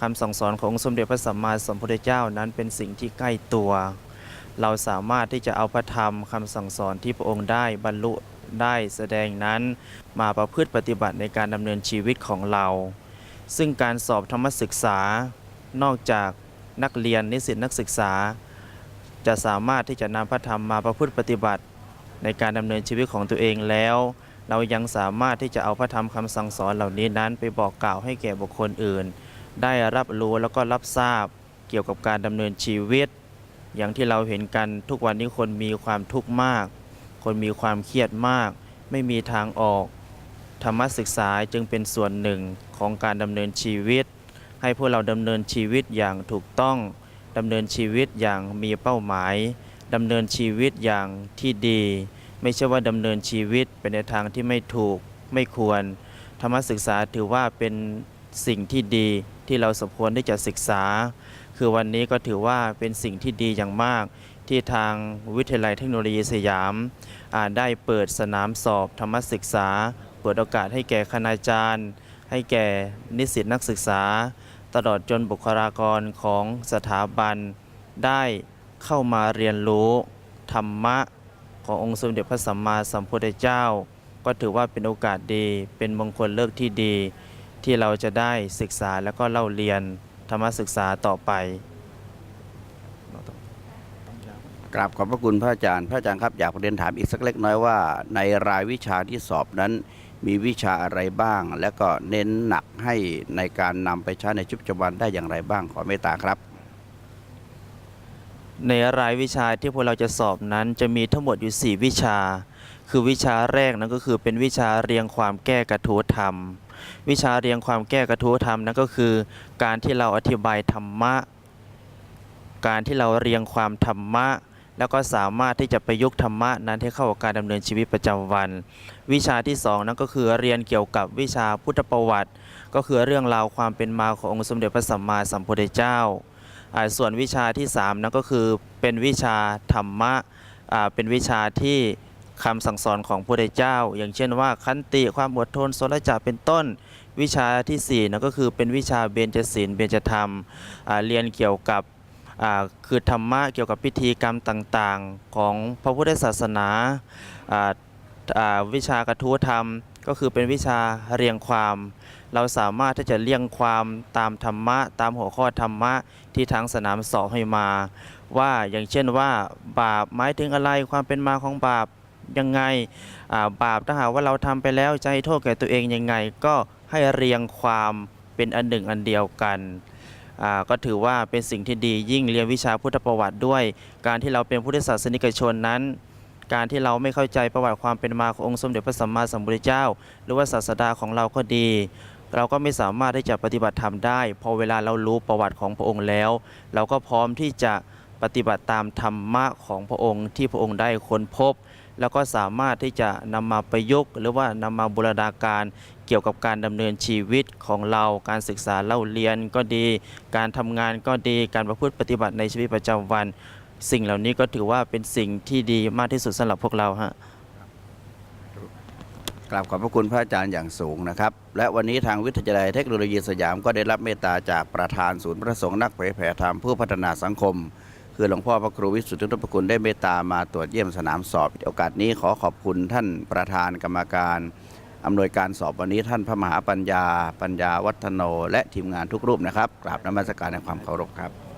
คำสั่งสอนขององค์สมเด็จพระสัมมาสัมพุทธเจ้านั้นเป็นสิ่งที่ใกล้ตัว เราสามารถที่จะเอาพระธรรมคำสั่งสอนที่พระองค์ได้บรรลุได้แสดงนั้นมาประพฤติปฏิบัติในการดำเนินชีวิตของเรา ซึ่งการสอบธรรมศึกษานอกจากนักเรียนนิสิตนักศึกษา จะสามารถที่จะนำพระธรรมมาประพฤติปฏิบัติในการดำเนินชีวิตของตัวเองแล้ว เรายังสามารถที่จะเอาพระธรรมคำสั่งสอนเหล่านี้นั้นไปบอกกล่าวให้แก่บุคคลอื่น ได้รับรู้แล้วก็รับทราบเกี่ยวกับการดำเนินชีวิต อย่างที่เราเห็นกันทุกวันนี้คนมีความทุกข์มาก คนมีความเครียดมาก ไม่มีทางออก ธรรมศึกษาจึงเป็นส่วนหนึ่งของการดำเนินชีวิต ให้พวกเราดำเนินชีวิตอย่างถูกต้องดำเนินชีวิตอย่างมีเป้าหมายดำเนินชีวิตอย่างที่ดี ไม่ใช่ว่าดำเนินชีวิตไปในทางที่ไม่ถูกไม่ควร ธรรมศึกษาถือว่าเป็นสิ่งที่ดีที่เราสมควรที่จะศึกษา คือวันนี้ก็ถือว่าเป็นสิ่งที่ดีอย่างมาก ที่ทางวิทยาลัยเทคโนโลยีสยามอ่าได้เปิดสนามสอบธรรมศึกษา เปิดโอกาสให้แก่คณาจารย์ ให้แก่นิสิตนักศึกษา ตลอดจนบุคลากรของสถาบัน ได้เข้ามาเรียนรู้ธรรมะ ขององค์สมเด็จพระสัมมาสัมพุทธเจ้า ก็ถือว่าเป็นโอกาสดีเป็นมงคลเลิกที่ดี ที่เราจะได้ศึกษาแล้วก็เล่าเรียนธรรมศึกษาต่อไปกราบขอบพระคุณพระอาจารย์ พระอาจารย์ครับอยากเรียนถามอีกสักเล็กน้อยว่า ในรายวิชาที่สอบนั้น มีวิชาอะไรบ้าง และก็เน้นหนักให้ในการนำไปใช้ในชีวิตประจำวันได้อย่างไรบ้างขอเมตตาครับ ในรายวิชาที่พวกเราจะสอบนั้นจะมีทั้งหมดอยู่ 4 วิชา คือวิชาแรกนั้นก็คือเป็นวิชาเรียงความแก้กระทู้ธรรม วิชาเรียงความแก้กระทู้ธรรมนั้นก็คือ การที่เราอธิบายธรรมะ การที่เราเรียงความธรรมะ แล้วก็สามารถที่จะประยุกต์ธรรมะนั้นให้เข้ากับการดำเนินชีวิตประจำวัน วิชาที่สองนั้นก็คือเรียนเกี่ยวกับวิชาพุทธประวัติ ก็คือเรื่องราวความเป็นมาขององค์สมเด็จพระสัมมาสัมพุทธเจ้า ส่วนวิชาที่3นั่นก็คือเป็นวิชาธรรมะอ่าเป็นวิชาที่คำสั่งสอนของพระพุทธเจ้า อย่างเช่นว่าขันติความอดทนโสรจะเป็นต้น วิชาที่4นั่นก็คือเป็นวิชาเบญจศีลเบญจธรรมอ่าเรียนเกี่ยวกับอ่าคือธรรมะเกี่ยวกับพิธีกรรมต่างๆ ของพระพุทธศาสนาอ่าอ่าวิชากระทู้ธรรม ก็คือเป็นวิชาเรียงความ เราสามารถที่จะเรียงความตามธรรมะ ตามหัวข้อธรรมะที่ทางสนามสอบให้มา ว่าอย่างเช่นว่าบาปหมายถึงอะไรความเป็นมาของบาปยังไงาบาปถ้าหากว่าเราทำไปแล้วจะให้โทษแก่ตัวเองยังไง ก็ให้เรียงความเป็นอันหนึ่งอันเดียวกันก็ถือว่าเป็นสิ่งที่ดียิ่งเรียนวิชาพุทธประวัติด้วย การที่เราเป็นพุทธศาสนิกชนนั้น การที่เราไม่เข้าใจประวัติความเป็นมาขององค์สมเด็จพระสัมมาสัมพุทธเจ้า หรือว่าศาสดาของเราก็ดี เราก็ไม่สามารถที่จะปฏิบัติธรรมได้ พอเวลาเรารู้ประวัติของพระองค์แล้ว เราก็พร้อมที่จะปฏิบัติตามธรรมะของพระองค์ที่พระองค์ได้ค้นพบ แล้วก็สามารถที่จะนำมาประยุกต์หรือว่านำมาบูรณาการเกี่ยวกับการดำเนินชีวิตของเรา การศึกษาเล่าเรียนก็ดี การทำงานก็ดี การประพฤติปฏิบัติในชีวิตประจำวัน สิ่งเหล่านี้ก็ถือว่าเป็นสิ่งที่ดีมากที่สุดสำหรับพวกเราฮะ กราบขอบพระคุณพระอาจารย์อย่างสูงนะครับ และวันนี้ทางวิทยาลัยเทคโนโลยีสยามก็ได้รับเมตตาจากประธานศูนย์พระสงฆ์นักเผยแผ่ธรรมผู้พัฒนาสังคม คือหลวงพ่อพระครูวิสุทธิทุพคุณได้เมตตามาตรวจเยี่ยมสนามสอบโอกาสนี้ขอขอบคุณท่านประธานกรรมการอำนวยการสอบวันนี้ท่านพระมหาปัญญา ปัญญาวัฒโน และทีมงานทุกรูปนะครับกราบนมัสการในความเคารพครับ